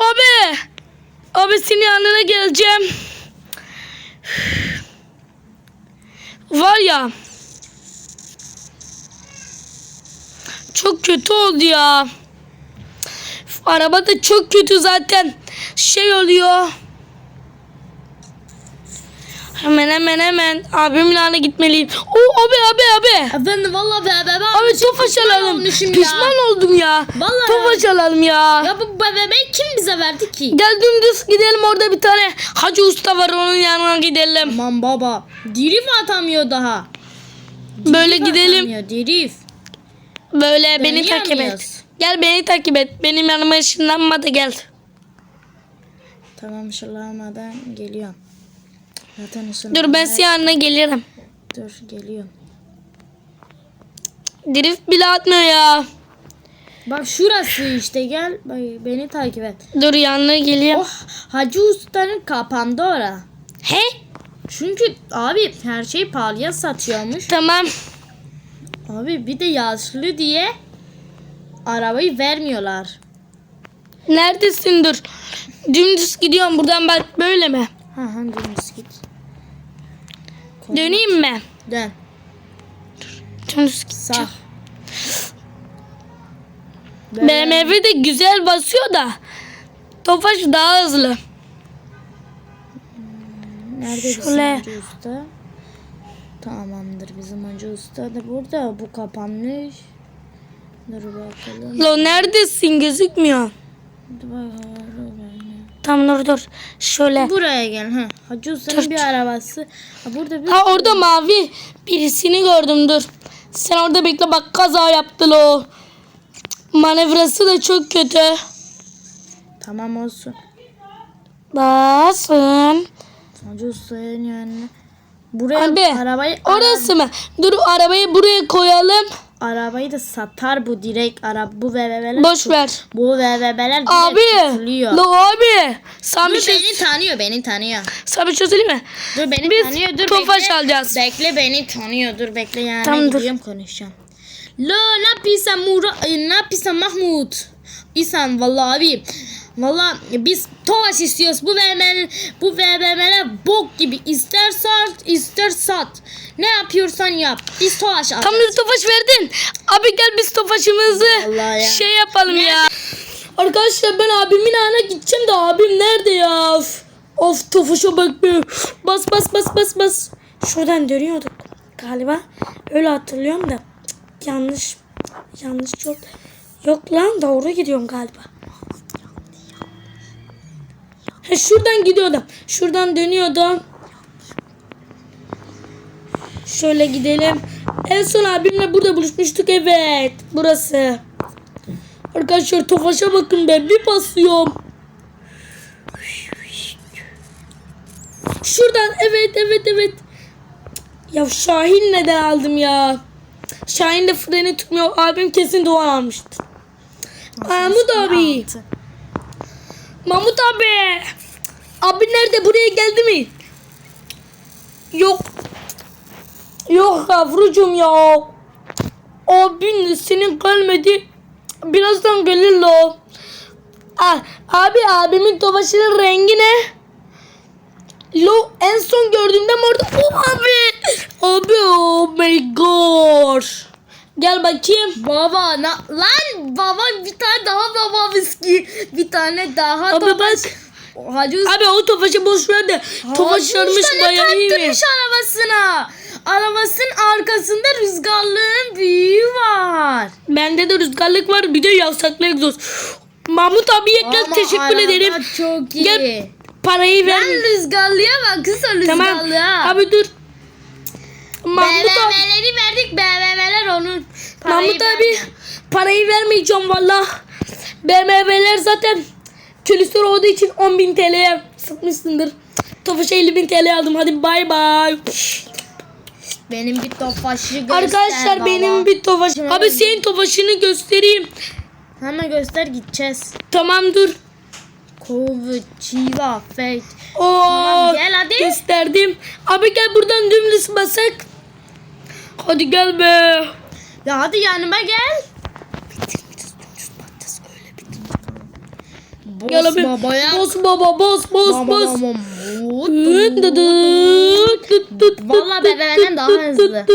abi. Abi senin yanına geleceğim. Var ya. Çok kötü oldu ya. Araba da çok kötü zaten. Şey oluyor. Hemen hemen abimin yanına gitmeliyim. Oo abi abi abi. Efendim valla be be ben Abi tofaş alalım. Pişman ya. oldum ya. Vallahi. Tofaş alalım ya. Ya bu bebeği kim bize verdi ki? Gel dümdüz gidelim orada bir tane Hacı Usta var onun yanına gidelim. Aman baba. Dirif atamıyor daha. Böyle gidelim. Atamıyor dirif. Böyle beni takip et. Dönüyor Gel beni takip et. Benim yanıma ışınlanma da gel. Tamam ışınlanmadan geliyorum. Zaten Dur ışınlanmadan. ben yanına gelirim. Dur geliyorum. Drift bile atmıyor ya. Bak şurası işte gel. Beni takip et. Dur yanına geleyim. Oh Hacı Usta'nın kapandı ora. He? Çünkü abi her şey pahalıya satıyormuş. Tamam. Abi bir de yaşlı diye arabayı vermiyorlar. Neredesin dur. Dümdüz gidiyorum buradan bak böyle mi? Ha ha dümdüz git. Döneyim mi? Dön. Dümdüz git. Sağ. BMW de güzel basıyor da. Tofaş daha hızlı. Nerede bizim Şöyle. Hacı Usta? Tamamdır bizim Hacı Usta da burada. Bu kapanmış. Dur bakalım. Lo neredesin gözükmüyor. Dur bakalım. Tamam dur dur. Şöyle. Buraya gel. Ha. Hacı Usta'nın bir arabası. Ha, burada bir Ha orada mavi birisini gördüm dur. Sen orada bekle bak kaza yaptı lo. Manevrası da çok kötü. Tamam olsun. Basın. Hacı Usta'nın yanına. Buraya Abi arabayı orası mı? Dur arabayı buraya koyalım. Arabayı da satar bu direkt araba bu VVV'ler. Boş ver. Bu direkt Abi. tutuluyor. Lo abi. Bir Dur şey, beni tanıyor, beni tanıyor. sana bir şey mi? Dur beni Biz tanıyor, dur tofaş bekle. alacağız. Bekle beni tanıyor, dur bekle yani Tamam, dur. gidiyorum konuşacağım. Lo ne yapıyorsun Mura, ne yapıyorsun Mahmut? İsan vallahi abi. Vallahi biz tovaş istiyoruz. Bu VML, bu VML'e bok gibi ister sat ister sat. Ne yapıyorsan yap. Biz tovaş al. Tam bir tofaş verdin. Abi gel biz tofaşımızı ya. şey yapalım ya. Arkadaşlar ben abimin yanına gideceğim de abim nerede ya? Of, of tofaşa bak be. Bas bas bas bas bas. Şuradan dönüyorduk galiba. Öyle hatırlıyorum da. Cık, Yanlış. Yanlış çok. Yok lan doğru gidiyorum galiba. He, şuradan gidiyordum. Şuradan dönüyordum. Şöyle gidelim. En son abimle burada buluşmuştuk. Evet. Burası. Arkadaşlar Tofaş'a bakın be. Bir basıyorum. Şuradan. Evet evet evet. Ya Şahin neden aldım ya? Şahin de freni tutmuyor. Abim kesin Doğan almıştı. Mahmut abi. Mahmut abi. Abi nerede? Buraya geldi mi? Yok. Yok yavrucuğum ya. Abin senin gelmedi. Birazdan gelir lo. Abi abimin tofaşının rengi ne? Lo en son gördüğümde orada. Oh abi. Abi oh my god. Gel bakayım. Baba na, lan baba bir tane daha baba viski. Bir tane daha Abi tofaş. bak. Hacı Abi o tofaşı boş ver de. Usta ne bayağı iyi mi? arabasına. Arabasının arkasında rüzgarlığın büyüğü var. Bende de rüzgarlık var bir de yasaklı egzoz. Mahmut abiye gel Ama teşekkür araba ederim. çok iyi. Gel parayı ver. Ben rüzgarlıya bak kısa Tamam. rüzgarlığa. Abi dur. Mahmut abi. BMW'leri verdik BMW'ler onun. parayı Mahmut abi vermiyor. parayı vermeyeceğim valla. BMW'ler zaten külüstür olduğu için 10.000 TL'ye satmışsındır. Tofaş'a 50.000 TL aldım. Hadi bay bay. Benim bir tofaşı göster Arkadaşlar baba. benim bir tofaş. Abi senin tofaşını göstereyim. Hemen göster gideceğiz. Tamam dur. Kovu, çiva, fake. Oo, Tamam, gel hadi. Gösterdim. Abi gel buradan dümdüz basak. Hadi gel be. Ya hadi yanıma gel. Boss Gel abi. babaya. Boss baba boss boss boss. Dıt bebenden daha hızlı.